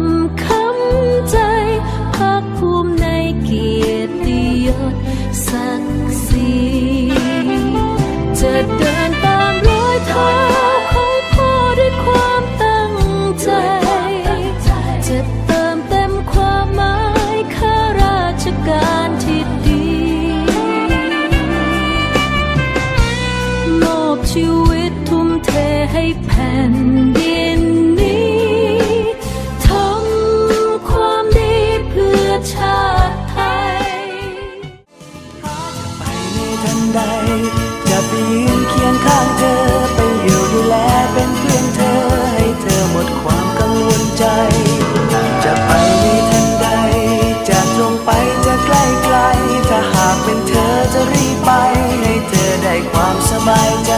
ธรรมคำใจภาคภูมิในเกียรติยศศักดิ์ศรีจะเดินตามรอยเท้าของพ่อด้วยความตั้งใจ จะเติมเต็มความหมายข้าราชการที่ดีมอบชีวิตทุ่มเทให้แผ่น จะไปยืนเคียงข้างเธอ ไปอยู่ดูแลเป็นเพื่อนเธอ ให้เธอหมดความกังวลใจ จะไปในทันใด จะตรงไปจะใกล้ไกล ถ้าหากเป็นเธอจะรีบไป ให้เธอได้ความสบายใจ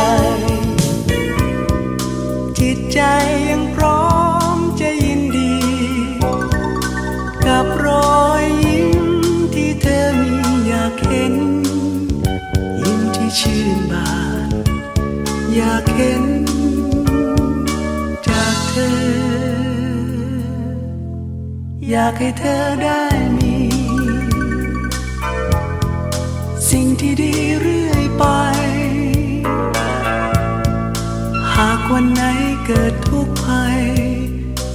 ชื่นบานอยากเห็นจากเธอ อยากให้เธอได้มี สิ่งที่ดีเรื่อยไป หากวันไหนเกิดทุกข์ภัย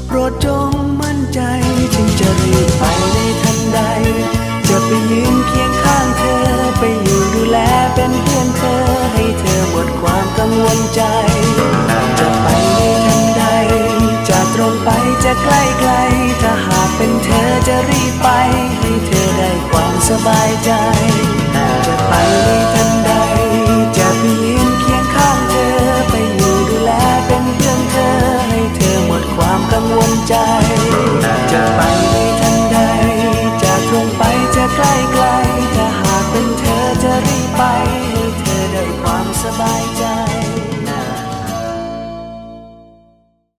โปรดจงมั่นใจจริง จะใกล้ไกล ถ้าหากเป็นเธอจะรีบไปให้เธอได้ความสบายใจ จะไปในทันใด จะไปยืนเคียงข้างเธอ ไปอยู่ดูแลเป็นเพื่อนเธอ ให้เธอหมดความกังวลใจ